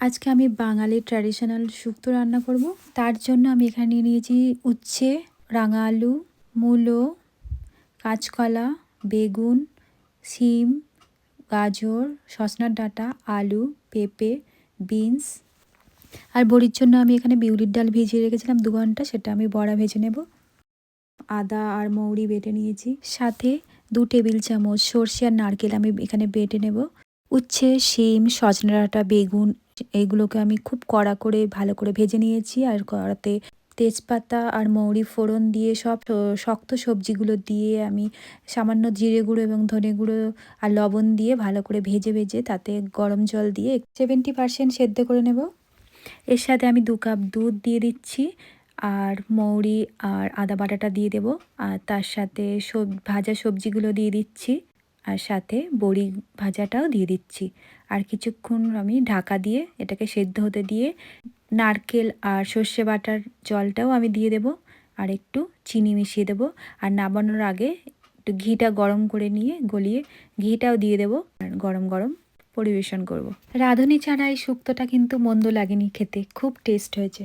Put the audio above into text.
আজকে আমি বাঙালি ট্র্যাডিশনাল শুক্তো রান্না করব। তার জন্য আমি এখানে নিয়ে নিয়েছি উচ্ছে, রাঙা আলু, মূলো, কাঁচকলা, বেগুন, শিম, গাজর, সসনার ডাঁটা, আলু, পেঁপে, বিনস। আর বড়ির জন্য আমি এখানে বিউলির ডাল ভিজিয়ে রেখেছিলাম দু ঘণ্টা, সেটা আমি বড়া ভেজে নেব। আদা আর মৌরি বেটে নিয়েছি। সাথে দু টেবিল চামচ সর্ষে আর নারকেল আমি এখানে বেটে নেব। উচ্ছে, শিম, সজনে ডাঁটা, বেগুন এইগুলোকে আমি খুব কড়া করে ভালো করে ভেজে নিয়েছি আর কড়াতে তেজপাতা আর মৌরি ফোড়ন দিয়ে সব শক্ত সবজিগুলো দিয়ে আমি সামান্য জিরে গুঁড়ো এবং ধনে গুঁড়ো আর লবণ দিয়ে ভালো করে ভেজে ভেজে তাতে গরম জল দিয়ে সেভেন্টি পার্সেন্ট সেদ্ধ করে নেব। এর সাথে আমি দু কাপ দুধ দিয়ে দিচ্ছি আর মৌরি আর আদা বাটাটা দিয়ে দেব আর তার সাথে সব, ভাজা সবজিগুলো দিয়ে দিচ্ছি। আর সাথে বড়ি ভাজাটাও দিয়ে দিচ্ছি। আর কিছুক্ষণ আমি ঢাকা দিয়ে এটাকে সেদ্ধ হতে দিয়ে নারকেল আর সর্ষে বাটার জলটাও আমি দিয়ে দেব আর একটু চিনি মিশিয়ে দেব। আর নামানোর আগে একটু ঘিটা গরম করে নিয়ে গলিয়ে ঘিটাও দিয়ে দেব আর গরম গরম পরিবেশন করব। রাঁধুনি ছাড়া এই শুক্তোটা কিন্তু মন্দ লাগেনি খেতে, খুব টেস্ট হয়েছে।